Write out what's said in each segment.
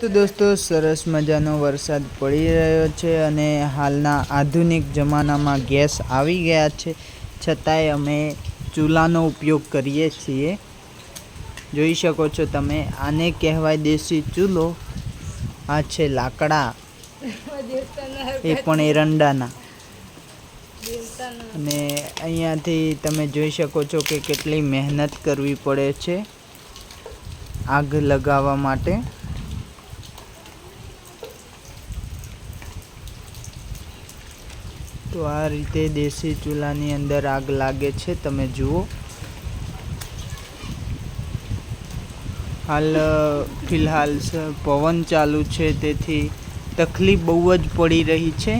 તો દોસ્તો, સરસ મજાનો વરસાદ પડી રહ્યો છે અને હાલના આધુનિક જમાનામાં ગેસ આવી ગયા છે. છતાંય અમે ચૂલાનો ઉપયોગ કરીએ છીએ. જોઈ શકો છો તમે, આને કહેવાય દેશી ચૂલો. આ છે લાકડા. એ પણ એરંડાના. અને અહીંયાથી તમે જોઈ શકો છો કે કેટલી મહેનત કરવી પડે છે આગ લગાવવા માટે. તો આ રીતે દેશી ચૂલાની અંદર આગ લાગે છે તમે જુઓ. હાલ ફિલહાલ પવન ચાલુ છે તેથી તકલીફ બહુ જ પડી રહી છે.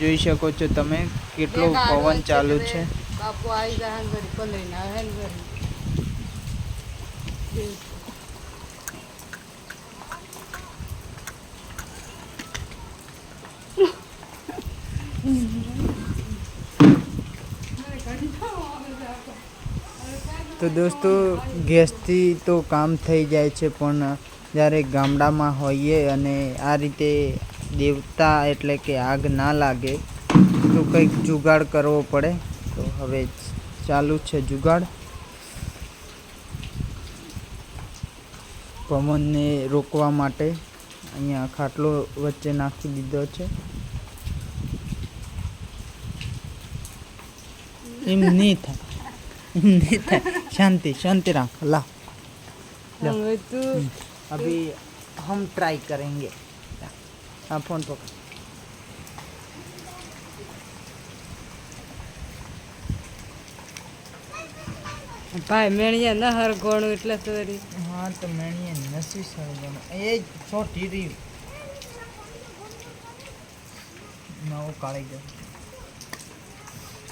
જોઈ શકો છો તમે કેટલો પવન ચાલુ છે. બાપુ આવી જાય હે ને વળી પલળીને આવે હે ને વળી. તો દોસ્તો, ગેસથી તો કામ થઈ જાય છે, પણ જ્યારે ગામડામાં હોઈએ અને આ રીતે દેવતા એટલે કે આગ ના લાગે, તો કંઈક જુગાડ કરવો પડે. તો હવે ચાલુ છે જુગાડ. પવનને રોકવા માટે અહીંયા ખાટલો વચ્ચે નાખી દીધો છે. એમ નહીં થાય એમ નહીં થાય શાંતિ शांति राख ला लो। હવે તું अभी हम ट्राई करेंगे हाँ फोन पकड़ ભાઈ મેણિયા ન હરગોણું એટલે તો વળી हाँ तो मैंने ये नसी सरगम ये छोटी रही નવો કાળી ગયો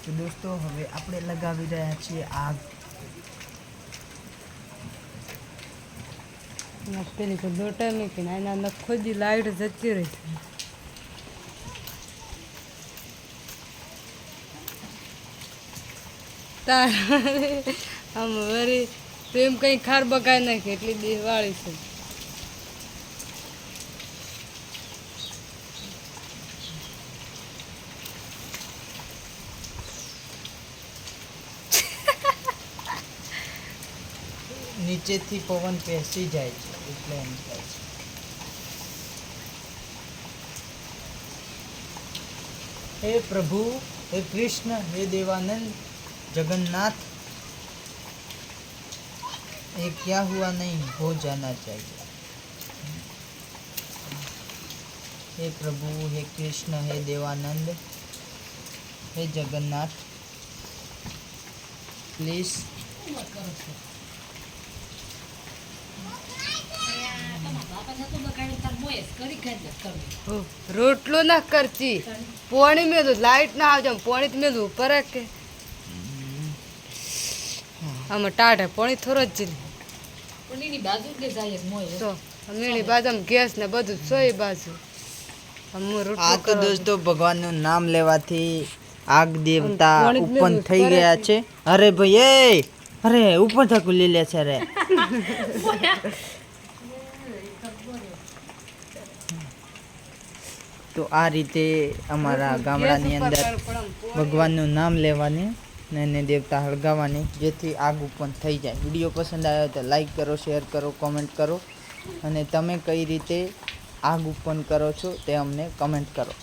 તો દોસ્તો, હવે આપણે લગાવી રહ્યા છીએ આગ. પેલી તો દોટા ને એના અંદર ખોદી લાઈટ જતી રહી. તાર આમ વરી તો એમ કંઈ ખાર બગાય નાખે, એટલી દિવાળી છે. નીચેથી પવન પેસી જાય છે એટલે એમ થાય છે હે પ્રભુ હે કૃષ્ણ હે દેવાનંદ जगन्नाथ ये क्या हुआ नहीं हो जाना चाहिए हे प्रभु हे कृष्ण हे देवानंद हे जगन्नाथ प्लीज રોટલો ના કરતી. પોણી મેલું લાઈટ ના આવજો પોણી મેલું ઉપર કે આમાં ટાઢે પોણી થોડો જ જીલી. તો મીણી બાજુ ગેસ ને બધું સોય બાજુ. આ તો દોસ્તો ભગવાનનું નામ લેવાથી આગ દેવતા લેવું, થઈ ગયા છે. અરે ભાઈ એ અરે ઉપર થકું લીલે છે રે. તો આ રીતે અમારા ગામડાની અંદર ભગવાનનું નામ લેવાની ને એને દેવતા હળગાવવાની, જેથી આગ ઉત્પન્ન થઈ જાય. વીડિયો પસંદ આવ્યો તો લાઈક કરો શેર કરો કોમેન્ટ કરો અને તમે કઈ રીતે આગ ઉત્પન્ન કરો છો તે અમને કમેન્ટ કરો.